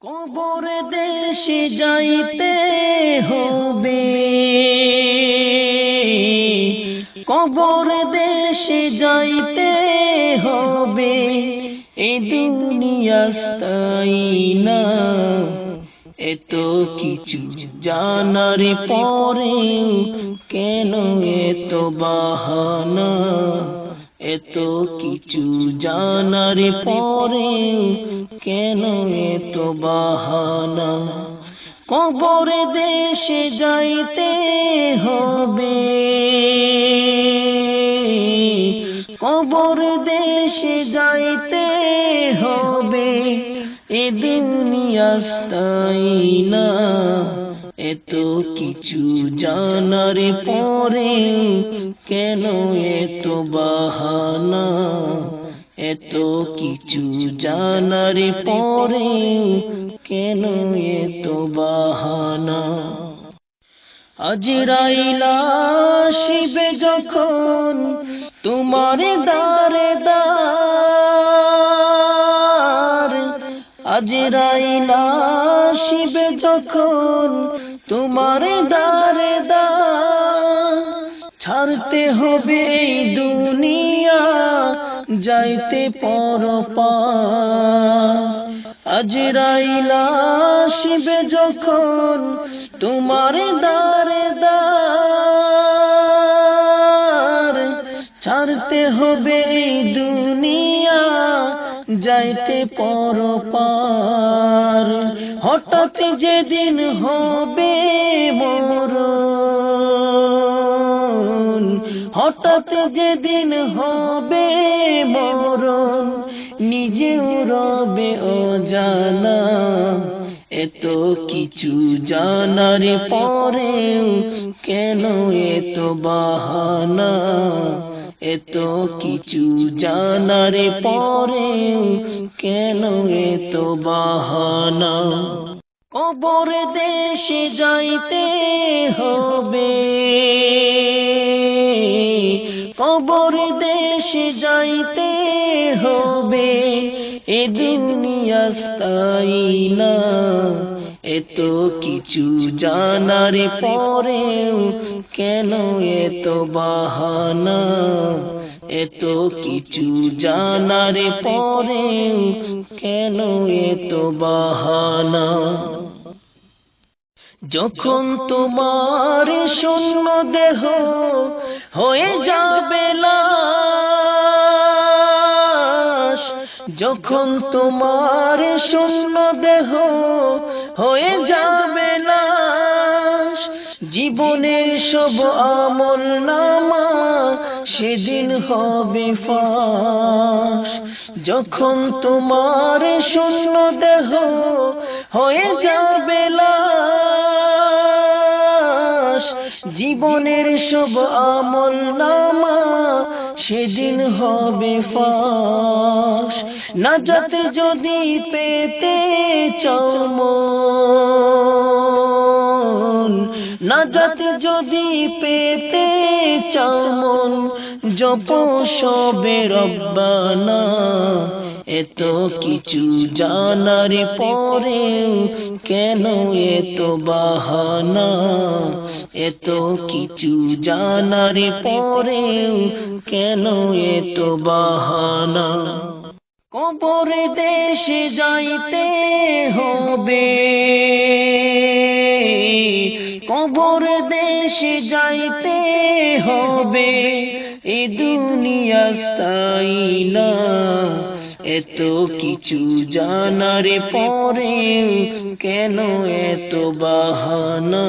কবর দেশে যাইতে হবে। কবর দেশে যাইতে হবে। এ দুনিয়া স্থায়ী না। এত কিছু জানার পরে কেন এত বাহানা? এত কিছু জানার পরে কেন এত বাহানা? কবর দেশে যাইতে হবে। কবর দেশে যাইতে হবে। এ দুনিয়া স্থায়ী না। এত কিছু জানার পরে কেন এত বাহানা? এত কিছু জানার পরে কেন এত বাহানা? আজরাইলা শিবে যখন তোমার দারে আজরাইলা শিবে যখন তোমার দারে দার ছাড়তে হবে এই দুনিয়া, যাইতে পর আজরাইলা শিবে যখন তোমার দারে দার ছাড়তে হবে এই দুনিয়া যাইতে পর পার। হঠাৎ যেদিন হবে মোর হঠাৎ যেদিন হবে মরণ, নিজেও রবে জানা এত কিছু জানার পরেও কেন এত বাহানা? এত কিছু জানার পরে কেন এত বাহানা? কবর দেশে যাইতে হবে। কবর দেশে যাইতে হবে। এ দুনিয়া স্থায়ী না। এত কিছু জানার পরেও কেন এত বাহানা? এত কিছু জানার পরেও কেন এত বাহানা? যখন তোমার শূন্য দেহ হয়ে যাবে লাশ যখন তোমার শূন্য দেহ হয়ে যাবে লাশ জীবনের সব আমল নামা সেদিন হবে ফাঁস। যখন তোমার শূন্য দেহ হয়ে যাবে লাশ, জীবনের সব আমল নামা সেদিন হবে ফাঁস। না যাতে যদি পেতে চাও না যাতে যদি পেতে চাও মন জপ সবে রব্বানা, এত কিছু জানার পরে কেন এত বাহানা? এত কিছু জানার পরে কেন এত বাহানা? কবর দেশে যাইতে হবে। কবর দেশে যাইতে হবে। এ দুনিয়া স্থায়ী না। এত কিছু জানার পরে কেন এত বাহানা?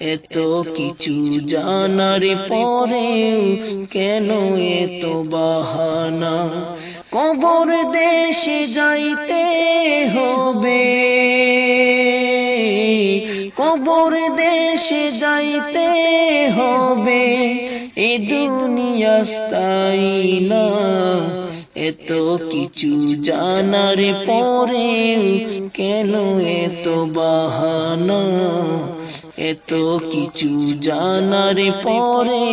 এত কিছু জানার পরে কেন এত বাহানা? কবর দেশে যাইতে হবে। কবর দেশে যাইতে হবে। এ দুনিয়া স্থায়ী না, এত কিছু জানার পরে কেন এত বাহানা? এত কিছু জানার পরে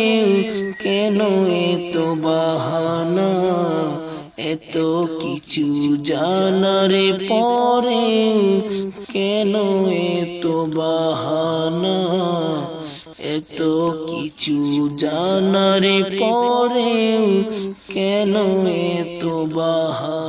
কেন এত বাহানা? এত কিছু জানার পরে কেন এত বাহানা? এত কিছু জানার পরে কেন এত বাহানা?